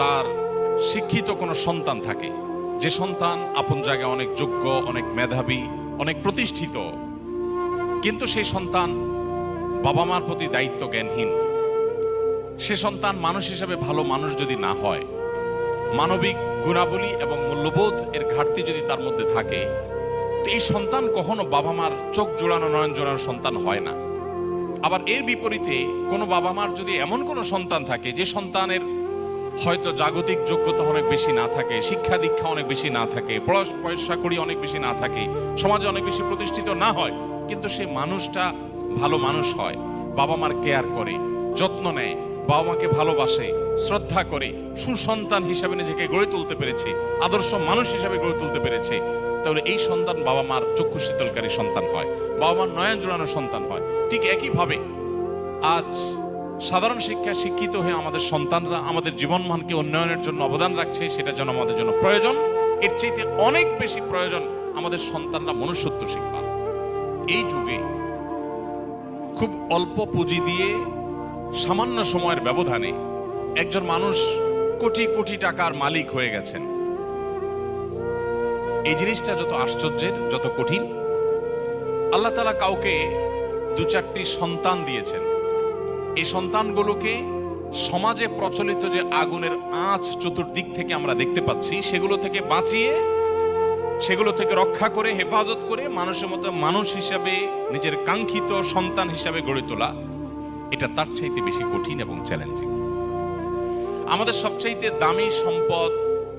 তার শিক্ষিত কোনো সন্তান থাকে। যে সন্তান আপন জায়গায় অনেক যোগ্য, অনেক মেধাবী, অনেক প্রতিষ্ঠিত। কিন্তু সেই সন্তান বাবা মার প্রতি দায়িত্ব জ্ঞানহীন। সে সন্তান মানুষ হিসেবে ভালো মানুষ যদি না হয়, মানবিক গুণাবলী এবং মূল্যবোধ এর ঘাটতি যদি তার মধ্যে থাকে, তো এই সন্তান কখনো বাবা মার চোখ জোড়ানো, নয়ন জোড়ানো সন্তান হয় না। আবার এর বিপরীতে কোনো বাবা মার যদি এমন কোনো সন্তান থাকে, যে সন্তানের হয়তো জাগতিক যোগ্যতা অনেক বেশি না থাকে, শিক্ষা দীক্ষা অনেক বেশি না থাকে পয়সা করি অনেক বেশি না থাকে, সমাজে অনেক বেশি প্রতিষ্ঠিত না হয়, কিন্তু সে মানুষটা ভালো মানুষ হয়, বাবা মার কেয়ার করে, যত্ন নেয়, বাবা মাকে ভালোবাসে, শ্রদ্ধা করে, সুসন্তান হিসাবে নিজেকে গড়ে তুলতে পেরেছে, আদর্শ মানুষ হিসাবে গড়ে তুলতে পেরেছে, তাহলে এই সন্তান বাবা মার চক্ষু শীতলকারী সন্তান হয়, বাবা মার নয়ন জোড়ানো সন্তান হয়, ঠিক একইভাবে আজ সাধারণ শিক্ষায় শিক্ষিত হয়ে আমাদের সন্তানরা আমাদের জীবনমানকে উন্নয়নের জন্য অবদান রাখছে, সেটা যেন আমাদের জন্য প্রয়োজন। এর চাইতে অনেক বেশি প্রয়োজন আমাদের সন্তানরা মনুষ্যত্ব শিখবা এই যুগে খুব অল্প পুঁজি দিয়ে সামান্য সময়ের ব্যবধানে একজন মানুষ কোটি কোটি টাকার মালিক হয়ে গেছেন। এই জিনিসটা যত আশ্চর্যের, যত কঠিন, আল্লাহ তালা কাউকে দু চারটি সন্তান দিয়েছেন। এই সন্তানগুলোকে সমাজে প্রচলিত যে আগুনের আঁচ চতুর্দিক থেকে আমরা দেখতে পাচ্ছি, সেগুলো থেকে বাঁচিয়ে, সেগুলো থেকে রক্ষা করে, হেফাজত করে মানুষের মতো মানুষ হিসাবে, নিজের কাঙ্ক্ষিত সন্তান হিসাবে গড়ে তোলা, এটা তার চাইতে বেশি কঠিন এবং চ্যালেঞ্জিং আমাদের সবচাইতে দামি সম্পদ,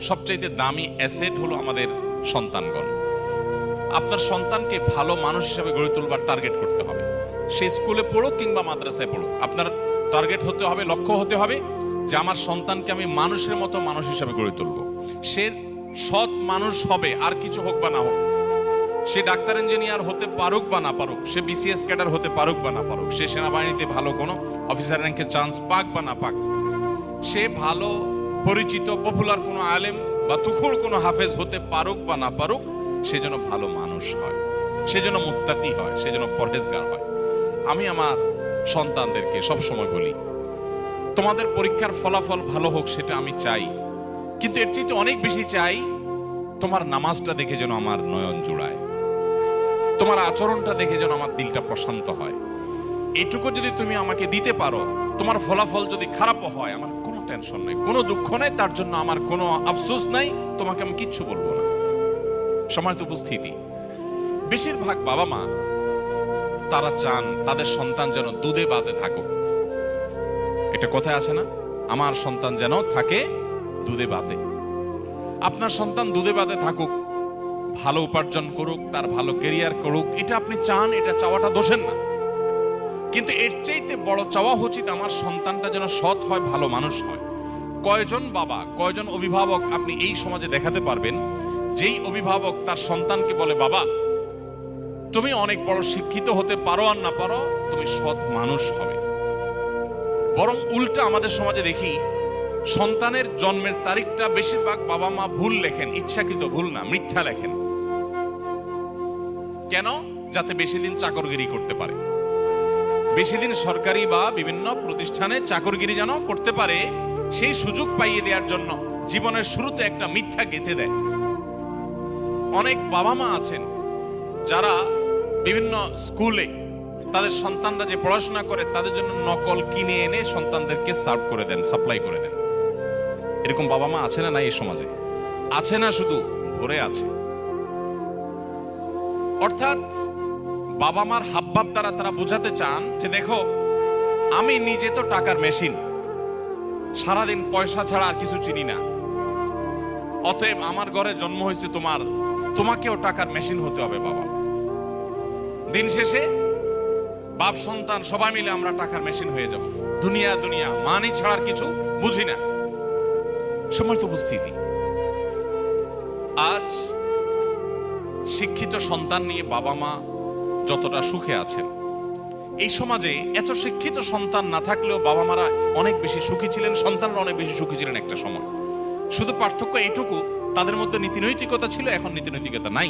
সবচাইতে দামি অ্যাসেট হলো আমাদের সন্তানগণ। আপনার সন্তানকে ভালো মানুষ হিসাবে গড়ে তুলবার টার্গেট করতে হবে। সে স্কুলে পড়ুক কিংবা মাদ্রাসায় পড়ুক। আপনার টার্গেট হতে হবে, লক্ষ্য হতে হবে যে আমার সন্তানকে আমি মানুষের মতো মানুষ হিসাবে গড়ে তুলব। সে সৎ মানুষ হবে, আর কিছু হোক বা না হোক। সে ডাক্তার ইঞ্জিনিয়ার হতে পারুক বা না পারুক, সে বিসিএস ক্যাডার হতে পারুক বা না পারুক, সে সেনাবাহিনীতে ভালো কোনো অফিসার র্যাঙ্কে চান্স পাক বা না পাক। সে ভালো, পরিচিত পপুলার কোনো আলেম বা তুখুর কোনো হাফেজ হতে পারুক বা না পারুক, সে যেন ভালো মানুষ হয়, সে যেন মুত্তাকি হয়, সে যেন পরহেজগার হয়। আমি আমার সন্তানদেরকে সব সময় বলি, তোমাদের পরীক্ষার ফলাফল ভালো হোক সেটা আমি চাই, কিন্তু এর চেয়ে অনেক বেশি চাই তোমার নামাজটা দেখে যেন আমার নয়ন জোড়ায়, তোমার আচরণটা দেখে যেন আমার দিলটা প্রশান্ত হয়। এটুকু যদি তুমি আমাকে দিতে পারো, তোমার ফলাফল যদি খারাপও হয়, আমার কোনো টেনশন নেই, কোনো দুঃখ নেই, তার জন্য আমার কোনো আফসোস নাই, তোমাকে আমি কিচ্ছু বলব না। সমাজ উপস্থিতি, বেশিরভাগ বাবা মা তারা চান তাদের সন্তান যেন দুধে বাতে থাকুক। এটা কোথায় আছে না? আমার সন্তান যেন থাকে দুধে বাতে। আপনার সন্তান দুধে বাতে থাকুক, ভালো উপার্জন করুক, তার ভালো কেরিয়ার করুক, এটা আপনি চান, এটা চাওয়াটা দোষের না। কিন্তু এর চাইতে বড় চাওয়া উচিত আমার সন্তানটা যেন সৎ হয়, ভালো মানুষ হয়। কয়জন বাবা, কয়জন অভিভাবক আপনি এই সমাজে দেখাতে পারবেন, যেই অভিভাবক তার সন্তানকে বলে, বাবা তুমি অনেক বড় শিক্ষিত হতে পারো আর না পারো, তুমি সৎ মানুষ হবে। বরং উল্টা আমাদের সমাজে দেখি, সন্তানের জন্মের তারিখটা বেশিরভাগ বাবা মা ভুল লেখেন, ইচ্ছাকৃত ভুল না, মিথ্যা লেখেন। কেন? যাতে বেশি দিন চাকরগিরি করতে পারে। বেশি দিন সরকারি বা বিভিন্ন প্রতিষ্ঠানে চাকরগিরি যেন করতে পারে, সেই সুযোগ পাইয়ে দেওয়ার জন্য জীবনের শুরুতে একটা মিথ্যা গেঁথে দেয়। অনেক বাবা মা আছেন যারা বিভিন্ন স্কুলে তাদের সন্তানরা যে পড়াশোনা করে, তাদের জন্য নকল কিনে এনে সন্তানদেরকে সার্ভ করে দেন সাপ্লাই করে দেন। এরকম বাবা মা আছে না নাই এই সমাজে? আছে না শুধু, ভরে আছে। অর্থাৎ বাবা মার হাবভাব দ্বারা তারা বোঝাতে চান যে দেখো, আমি নিজে তো টাকার মেশিন সারাদিন পয়সা ছাড়া আর কিছু চিনি না। অতএব আমার ঘরে জন্ম হয়েছে তোমার, তোমাকেও টাকার মেশিন হতে হবে বাবা। দিন শেষে বাপ সন্তান সবাই মিলে আমরা টাকার মেশিন হয়ে যাব। দুনিয়া দুনিয়া, মানি ছাড়ার কিছু বুঝি না। সমর্থ উপস্থিতি। আজ শিক্ষিত সন্তান নিয়ে বাবা মা যতটা সুখে আছেন, এই সমাজে এত শিক্ষিত সন্তান না থাকলেও বাবা মারা অনেক বেশি সুখী ছিলেন, সন্তানরা অনেক বেশি সুখী ছিলেন একটা সময়। শুধু পার্থক্য এইটুকু, তাদের মধ্যে নীতি নৈতিকতা ছিল, এখন নীতি নৈতিকতা নাই।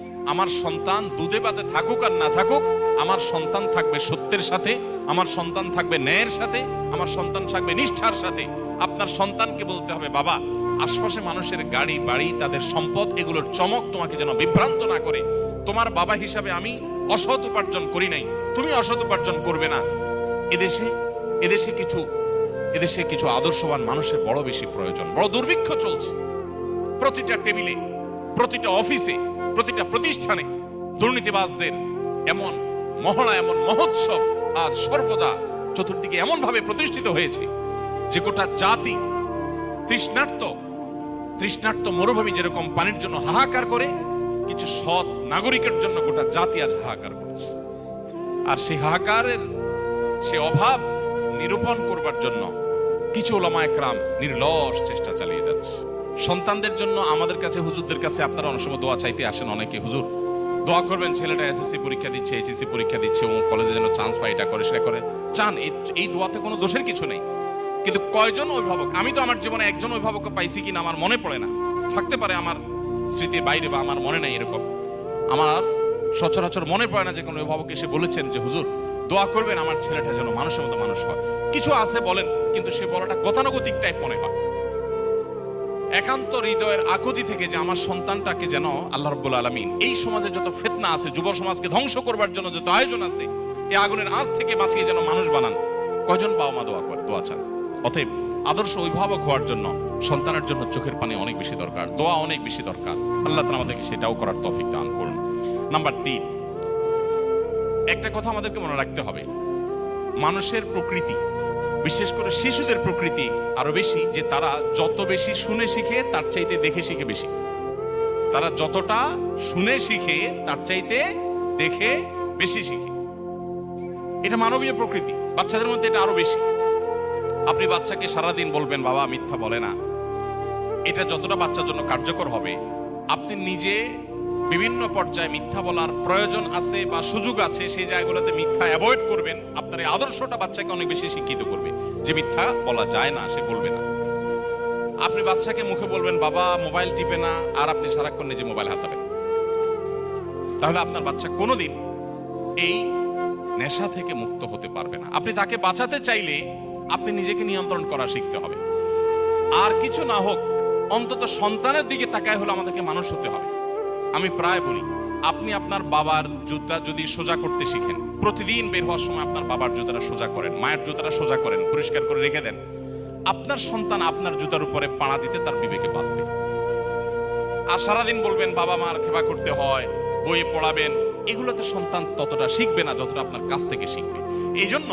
আমার সন্তান দুধে পাতে থাকুক আর না থাকুক, আমার সন্তান থাকবে সত্যের সাথে, আমার সন্তান থাকবে ন্যায়ের সাথে, আমার সন্তান থাকবে নিষ্ঠার সাথে। আপনার সন্তানকে বলতে হবে, বাবা, আশপাশে মানুষের গাড়ি, বাড়ি, তাদের সম্পদ, এগুলোর চমক তোমাকে যেন বিভ্রান্ত না করে। তোমার বাবা হিসাবে আমি অসৎ উপার্জন করি নাই। তুমি অসৎ উপার্জন করবে না। এদেশে এদেশে কিছু এদেশে কিছু আদর্শবান মানুষের বড় বেশি প্রয়োজন। বড় দুর্ভিক্ষ চলছে। প্রতিটা টেবিলে, প্রতিটা অফিসে প্রতিটা প্রতিষ্ঠানে দুর্নীতিবাজদের এমন মহড়া, এমন মহোৎসব আজ সর্বদা চতুর্দিকে এমন ভাবে প্রতিষ্ঠিত হয়েছে যে গোটা জাতি তৃষ্ণার্ত তৃষ্ণার্ত মরুভূমি যেরকম পানির জন্য হাহাকার করে, কিছু সৎ নাগরিকের জন্য গোটা জাতি আজ হাহাকার করছে। আর সেই হাহাকারের সে অভাব নিরূপণ করবার জন্য কিছু ওলামা একরাম নির্লস চেষ্টা চালিয়ে যাচ্ছে। সন্তানদের জন্য আমাদের কাছে, হুজুরদের কাছে আপনারা অনেক সময় দোয়া চাইতে আসেন অনেকে। হুজুর, দোয়া করবেন, ছেলেটা এসএসসি পরীক্ষা দিচ্ছে এইচএসসি পরীক্ষা দিচ্ছে, ও কলেজে যেন চান্স পায়, এটা করে, সেটা করে। চান, এই দোয়াতে কোনো দোষের কিছু নেই। কিন্তু কয়জন অভিভাবক, আমি তো আমার জীবনে একজন অভিভাবক পাইছি কিনা আমার মনে পড়ে না। থাকতে পারে আমার স্মৃতির বাইরে বা আমার মনে নাই এরকম। আমার সচরাচর মনে পড়ে না যে কোনো অভিভাবক এসে বলেছেন যে, হুজুর, দোয়া করবেন আমার ছেলেটা যেন মানুষের মতো মানুষ হয়। কিছু আছে বলেন, কিন্তু সে বলাটা গতানুগতিক টাইপ মনে হয়। একান্ত হৃদয়ের আকুতি থেকে যে আমার সন্তানটাকে যেন আল্লাহ রব্বুল আলমিন এই সমাজে যত ফেতনা আছে, যুব সমাজকে ধ্বংস করবার জন্য যত আয়োজন আছে, এই আগুনের আঁচ থেকে বাঁচিয়ে যেন মানুষ বানান। কয়জন বাবা মা দোয়া দোয়া চান। অতএব আদর্শ অভিভাবক হওয়ার জন্য সন্তানের জন্য চোখের পানি অনেক বেশি দরকার, দোয়া অনেক বেশি দরকার। আল্লাহ তালা আমাদেরকে সেটাও করার তফিক দান করুন। নাম্বার তিন, একটা কথা আমাদেরকে মনে রাখতে হবে। মানুষের প্রকৃতি বিশেষ করে শিশুদের প্রকৃতি আরও বেশি যে তারা যত বেশি শুনে শিখে, তার চাইতে দেখে শিখে বেশি। তারা যতটা শুনে শিখে, তার চাইতে দেখে বেশি শিখে। এটা মানবীয় প্রকৃতি, বাচ্চাদের মধ্যে এটা আরও বেশি। আপনি বাচ্চাকে সারাদিন বলবেন, বাবা, মিথ্যা বলে না। এটা যতটা বাচ্চার জন্য কার্যকর হবে, আপনি নিজে বিভিন্ন পর্যায়ে মিথ্যা বলার প্রয়োজন আছে বা সুযোগ আছে, সেই জায়গাগুলোতে মিথ্যা অ্যাভয়েড করবেন। আপনার এই আদর্শটা বাচ্চাকে অনেক বেশি শিক্ষিত করবে। যে মিথ্যা বলা যায় না, সে বলবে না। আপনি বাচ্চাকে মুখে বলবেন, বাবা মোবাইল টিপে না। আর আপনি সারাক্ষণ নিজে মোবাইল হাতাবেন। তাহলে আপনার বাচ্চা কোনোদিন এই নেশা থেকে মুক্ত হতে পারবে না। আপনি তাকে বাঁচাতে চাইলে আপনি নিজেকে নিয়ন্ত্রণ করা শিখতে হবে। আর কিছু না হোক, অন্তত সন্তানের দিকে তাকায় হলো আমাদেরকে মানুষ হতে হবে। আমি প্রায় বলি, আপনি আপনার বাবার জুতা যদি সোজা করতে শিখেন, প্রতিদিন বের হওয়ার সময় আপনার বাবার জুতাটা সোজা করেন, মায়ের জুতাটা সোজা করেন, পরিষ্কার করে রেখে দেন, আপনার সন্তান আপনার জুতার উপরে পাড়া দিতে তার বিবেকে বাঁধবে। আর সারাদিন বলবেন, বাবা মার খেবা করতে হয়, বইয়ে পড়াবেন। এগুলোতে সন্তান ততটা শিখবে না যতটা আপনার কাছ থেকে শিখবে। এই জন্য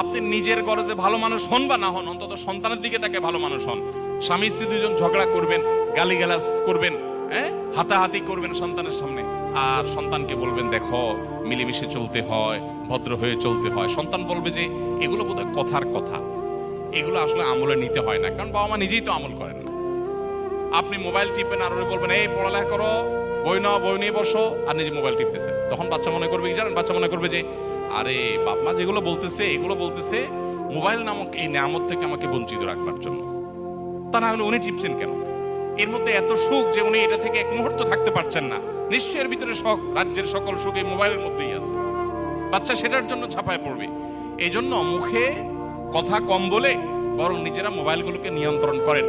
আপনি নিজের গরজে ভালো মানুষ হন বা না হন, অন্তত সন্তানের দিকে তাকে ভালো মানুষ হন। স্বামী স্ত্রী দুজন ঝগড়া করবেন, গালিগালাজ করবেন হ্যাঁ? হাতাহাতি করবেন সন্তানের সামনে। আর সন্তানকে বলবেন, দেখো, মিলেমিশে চলতে হয়, ভদ্র হয়ে চলতে হয়। সন্তান বলবে যে, এগুলো বোধহয় কথার কথা। এগুলো আসলে আমলে নিতে হয় না। কারণ বাবা মা নিজেই তো আমল করেন না। আপনি মোবাইল টিপবেন, আর বলবেন, এই, পড়ালেখা করো, বই নাও, বই নিয়ে বসো। আর নিজে মোবাইল টিপতেছে তখন বাচ্চা মনে করবে কি জানেন? বাচ্চা মনে করবে যে, আরে, বাপ মা যেগুলো বলতেছে, এগুলো বলতেছে, মোবাইল নামক এই নামত থেকে আমাকে বঞ্চিত রাখবার জন্য। তা না হলে উনি টিপছেন কেন? এর মধ্যে এত সুখ যে উনি এটা থেকে এক মুহূর্ত থাকতে পারছেন না। নিশ্চয়ের ভিতরে শখ, রাজ্যের সকল সুখ এই মোবাইলের মধ্যেই আছে। বাচ্চা সেটার জন্য ছাপায় পড়বে। এই জন্য মুখে কথা কম বলে বরং নিজেরা মোবাইলগুলোকে নিয়ন্ত্রণ করেন।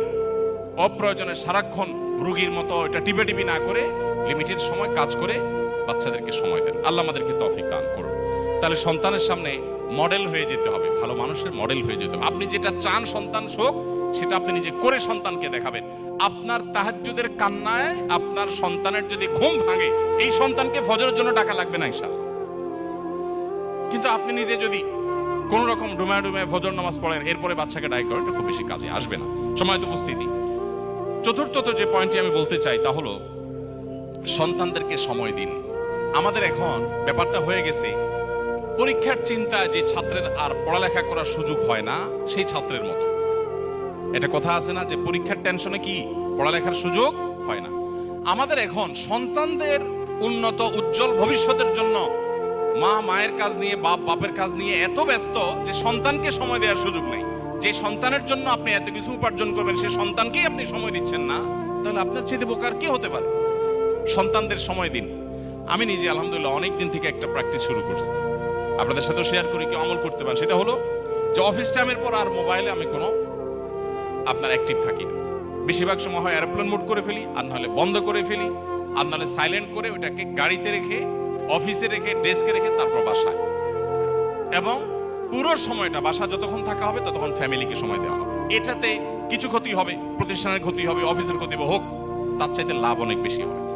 অপ্রয়োজনে সারাক্ষণ রুগীর মতো এটা টিপে টিপি না করে লিমিটেড সময় কাজ করে বাচ্চাদেরকে সময় দেন। আল্লাহ আমাদেরকে তৌফিক দান করুন। তাহলে সন্তানের সামনে মডেল হয়ে যেতে হবে, ভালো মানুষের মডেল হয়ে যেতে হবে। আপনি যেটা চান সন্তান শোক সেটা আপনি নিজে করে সন্তানকে দেখাবেন। আপনার তাহাজ্জুদের কান্নায় আপনার সন্তানের যদি ঘুম ভাঙে, এই সন্তানকে ফজরের জন্য টাকা লাগবে না ইনশাআল্লাহ। কিন্তু আপনি নিজে যদি কোন রকম ডুমায় ডুমায় ফজর নামাজ পড়েন, এরপরে বাচ্চাকে ডাই করেন খুব বেশি কাজে আসবে না। সময় তো উপস্থিতি। চতুর্থত যে পয়েন্টটি আমি বলতে চাই, তা হলো সন্তানদেরকে সময় দিন। আমাদের এখন ব্যাপারটা হয়ে গেছে, পরীক্ষার চিন্তা যে ছাত্রের আর পড়ালেখা করার সুযোগ হয় না, সেই ছাত্রের মতো। এটা কথা আছে না যে পরীক্ষার টেনশনে কি পড়ালেখার সুযোগ হয় না। আমাদের এখন সন্তানদের উন্নত, উজ্জ্বল ভবিষ্যতের জন্য মা, মায়ের কাজ নিয়ে, বাপ, বাপের কাজ নিয়ে এত ব্যস্ত যে সন্তানকে সময় দেওয়ার সুযোগ নেই। যে সন্তানের জন্য আপনি এত কিছু উপার্জন করবেন, সে সন্তানকেই আপনি সময় দিচ্ছেন না, তাহলে আপনার চেয়ে বোকার কি হতে পারে? সন্তানদের সময় দিন। আমি নিজে, আলহামদুলিল্লাহ অনেক দিন থেকে একটা প্র্যাকটিস শুরু করছি। আপনাদের সাথে শেয়ার করি কি অমল করতে পারেন। সেটা হলো যে অফিস টাইমের পর আর মোবাইলে আমি কোনো আপনার অ্যাক্টিভ থাকি না। বেশিরভাগ সময় হয় অ্যারোপ্লেন মোড করে ফেলি, আর নাহলে বন্ধ করে ফেলি, আর নাহলে সাইলেন্ট করে ওটাকে গাড়িতে রেখে অফিসে রেখে ডেস্কে রেখে তারপর বাসায়। এবং পুরো সময়টা বাসা যতক্ষণ থাকা হবে, ততক্ষণ ফ্যামিলিকে সময় দেওয়া হবে। এটাতে কিছু ক্ষতি হবে, প্রতিষ্ঠানের ক্ষতি হবে অফিসের ক্ষতি হোক, তার চাইতে লাভ অনেক বেশি হবে।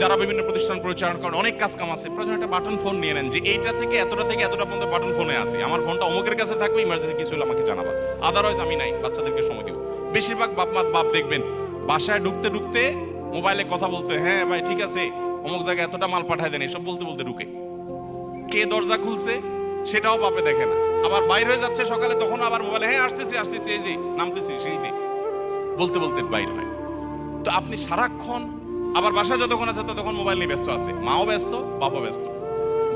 যারা বিভিন্ন প্রতিষ্ঠান পরিচালনা করেন, অনেক কাজ কাম আছে। প্রয়োজন একটা বাটন ফোন নিয়ে নেন যে এইটা থেকে এতটা থেকে এতটা পর্যন্ত বাটন ফোনে আসি আমার ফোনটা অমুকের কাছে থাকবে ইমার্জেন্সি কিছু হলে আমাকে জানাবা। আদারওয়াইজ আমি নাই, বাচ্চাদেরকে সময় দিব। বেশিরভাগ বাপ মা বাপ দেখবেন, বাসায় ঢুকতে ঢুকতে মোবাইলে কথা বলতে হ্যাঁ ভাই, ঠিক আছে, অমুক জায়গায় এতটা মাল পাঠায় দেন। এসব বলতে বলতে ঢুকে। কে দরজা খুলছে, সেটাও বাপে দেখে না। আবার বাইর হয়ে যাচ্ছে সকালে, তখন আবার মোবাইলে হ্যাঁ আসতেছি আসতেছি, এই যে, নামতেছি সিঁড়িতে। বলতে বলতে বাইর হয়। তো আপনি সারাক্ষণ আবার বাসায় যতক্ষণ আছে ততক্ষণ মোবাইল নিয়ে ব্যস্ত আছে। মাও ব্যস্ত বাবা ব্যস্ত।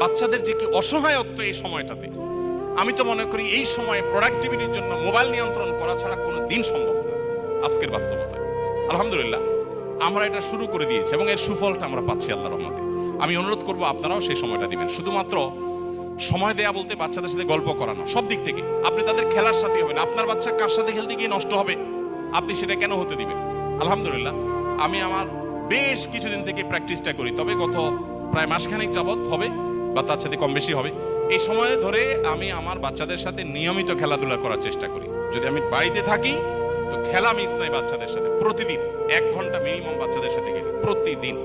বাচ্চাদের যে কি অসহায়ত্ব এই সময়টাতে, আমি তো মনে করি এই সময়ে প্রোডাক্টিভিটির জন্য মোবাইল নিয়ন্ত্রণ করা ছাড়া কোনো দিন সম্ভব না। আজকের বাস্তবতায়। আলহামদুলিল্লাহ, আমরা এটা শুরু করে দিয়েছি এবং এর সুফলটা আমরা পাচ্ছি আল্লাহ রহমতে। আমি অনুরোধ করব আপনারাও সেই সময়টা দিবেন। শুধুমাত্র সময় দেয়া বলতে বাচ্চাদের সাথে গল্প করানো সব দিক থেকে। আপনি তাদের খেলার সাথে হবেন। আপনার বাচ্চা কার সাথে খেলতে গিয়ে নষ্ট হবে? আপনি সেটা কেন হতে দিবেন? আলহামদুলিল্লাহ, আমি আমার বেশ কিছুদিন থেকে প্র্যাকটিসটা করি। তবে গত প্রায় মাসখানেক যাবৎ হবে, বা তার সাথে কম বেশি হবে। এই সময় ধরে আমি আমার বাচ্চাদের সাথে নিয়মিত খেলাধুলা করার চেষ্টা করি। যদি আমি বাড়িতে থাকি, তো খেলা মিস নাই বাচ্চাদের সাথে। প্রতিদিন এক ঘণ্টা মিনিমাম বাচ্চাদের সাথে গেলি প্রতিদিন।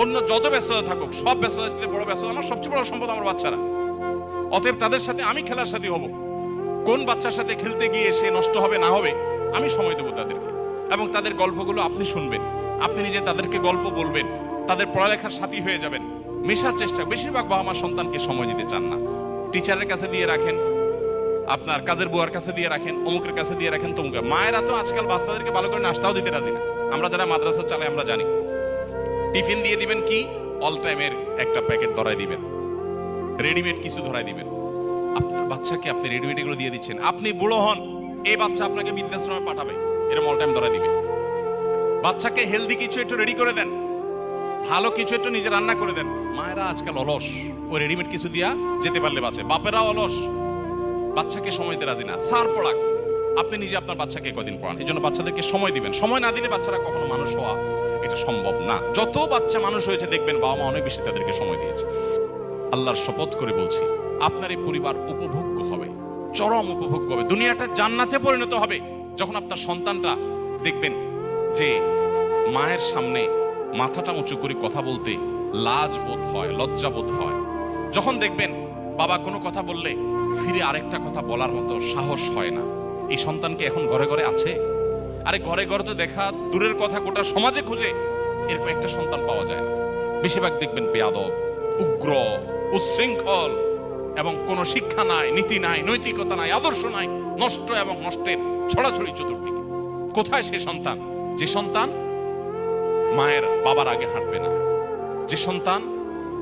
অন্য যত ব্যস্ততা থাকুক, সব ব্যস্ততার সাথে বড় ব্যস্ততা আমার সবচেয়ে বড় সম্পদ আমার বাচ্চারা। অতএব তাদের সাথে আমি খেলার সাথে হব। কোন বাচ্চার সাথে খেলতে গিয়ে সে নষ্ট হবে, না হবে, আমি সময় দেবো তাদেরকে। এবং তাদের গল্পগুলো আপনি শুনবেন। আপনি নিজে তাদেরকে গল্প বলবেন, তাদের পড়ালেখার সাথী হয়ে যাবেন। মেশার চেষ্টা, বেশিরভাগ বাবা মা সন্তানকে সময় দিতে চান না। টিচারের কাছে দিয়ে রাখেন, আপনার কাজের বুয়ার কাছে দিয়ে রাখেন, অমুকের কাছে দিয়ে রাখেন, তমুকের। মায়েরা তো আজকাল বাচ্চাদেরকে ভালো করে নাস্তাও দিতে রাজি না। আমরা যারা মাদ্রাসা চালাই, আমরা জানি। টিফিন দিয়ে দিবেন কি? অল টাইমের একটা প্যাকেট ধরাই দিবেন। রেডিমেড কিছু ধরাই দিবেন। আপনার বাচ্চাকে আপনি রেডিমেড এগুলো দিয়ে দিচ্ছেন। আপনি বুড়ো হন, এই বাচ্চা আপনাকে বৃদ্ধাশ্রমে পাঠাবে। এরকম অল টাইম ধরাই দিবে বাচ্চাকে হেলদি কিছু একটু রেডি করে দেন। ভালো কিছু একটু নিজে রান্না করে দেন। মায়েরা আজকাল অলস। ওই রেডিমেড কিছু দিয়া যেতে পারলে বাঁচে। বাপেরা অলস। বাচ্চাকে সময় দিতে রাজি না। সার পড়াক। আপনি নিজে আপনার বাচ্চাকে কদিন পড়ান? এই জন্য বাচ্চাদেরকে সময় দিবেন। সময় না দিলে বাচ্চারা কখনো মানুষ হওয়া এটা সম্ভব না। যত বাচ্চা মানুষ হয়েছে, দেখবেন বাবা মা অনেক বেশি তাদেরকে সময় দিয়েছে। আল্লাহর শপথ করে বলছি, আপনার এই পরিবার উপভোগ্য হবে। চরম উপভোগ্য হবে। দুনিয়াটা জান্নাতে পরিণত হবে। যখন আপনার সন্তানটা দেখবেন যে মায়ের সামনে মাথাটা উঁচু করে কথা বলতে লাজ বোধ হয়, লজ্জা বোধ হয়। যখন দেখবেন বাবা কোনো কথা বললে ফিরে আরেকটা কথা বলার মতো সাহস হয় না। এই সন্তানকে এখন ঘরে ঘরে আছে? আরে ঘরে ঘরে তো দেখা দূরের কথা গোটা সমাজে খুঁজে এরকম একটা সন্তান পাওয়া যায় না। বেশিরভাগ দেখবেন বেয়াদব, উগ্র, উচ্ছৃঙ্খল এবং কোনো শিক্ষা নাই, নীতি নাই, নৈতিকতা নাই, আদর্শ নাই, নষ্ট এবং নষ্টের ছড়াছড়ি চতুর্দিকে। কোথায় সে সন্তান? যে সন্তান মায়ের বাবার আগে হাঁটবে না, যে সন্তান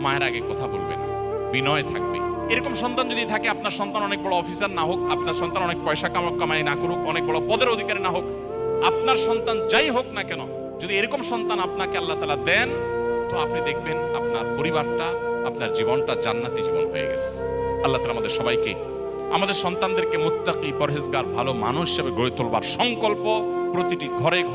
মায়ের আগে কথা বলবে না, বিনয় থাকবে। এরকম সন্তান যদি থাকে, আপনার সন্তান অনেক বড় অফিসার না হোক, আপনার সন্তান অনেক পয়সা কামাই না করুক, অনেক বড় পদের অধিকারী না হোক, আপনার সন্তান যাই হোক না কেন, যদি এরকম সন্তান আপনাকে আল্লাহ তালা দেন, তো আপনি দেখবেন আপনার পরিবারটা, আপনার জীবনটা জান্নাতি জীবন হয়ে গেছে। আল্লাহ তালা আমাদের সবাইকে, আমাদের সন্তানদেরকে মুত্তাকি, পরহেজগার, ভালো মানুষ হিসেবে গড়ে তোলবার সংকল্প প্রতিটি ঘরে ঘরে